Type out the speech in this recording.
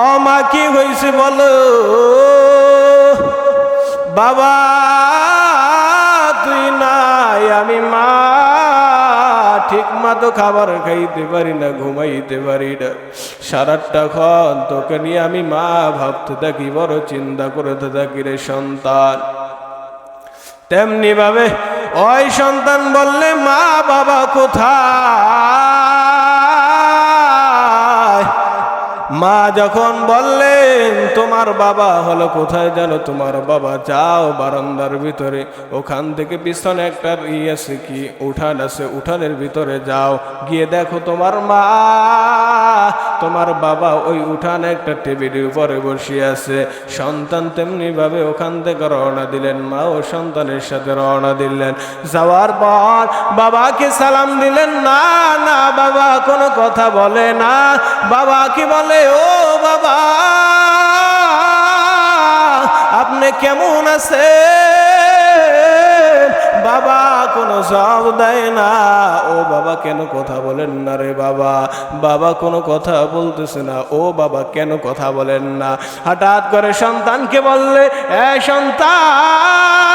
ও মা কি হয়েছে বলো, বাবা, তুই নাই, আমি মা, ঠিক মতো খাবার খাইতে পারি না, ঘুমাইতে পারি না। সারাটা ক্ষণ তোকে নিয়ে আমি মা ভাবতে থাকি, বড় চিন্তা করতে থাকি রে সন্তান। তেমনি ভাবে ওই সন্তান বললে, মা, বাবা কোথায়? মা যখন বললেন, তোমার বাবা হলো কোথায় যেন? তোমার বাবা যাও বারান্দার ভিতরে। ওখান থেকে পিছনে একটা ইয়ে আছে কি? উঠান আছে, উঠানের ভিতরে যাও। গিয়ে দেখো তোমার মা তোমার বাবা ওই উঠানে একটা টেবিলের উপরে বসে আছে। সন্তান তেমনি ভাবে ওখান থেকে রওনা দিলেন মা ও সন্তানের সাথে রওনা দিলেন। যাওয়ার পর বাবাকে সালাম দিলেন, না না, বাবা, কোনো কথা বলে না। বাবা কি বলে, ও বাবা, আপনি কেমন আছে বাবা কোনো জবাব দেয় না। ও বাবা, কেন কথা বলেন না রে বাবা? বাবা কোনো কথা বলতেছে না। ও বাবা, কেন কথা বলেন না? হঠাৎ করে সন্তানকে বললে, এ সন্তান!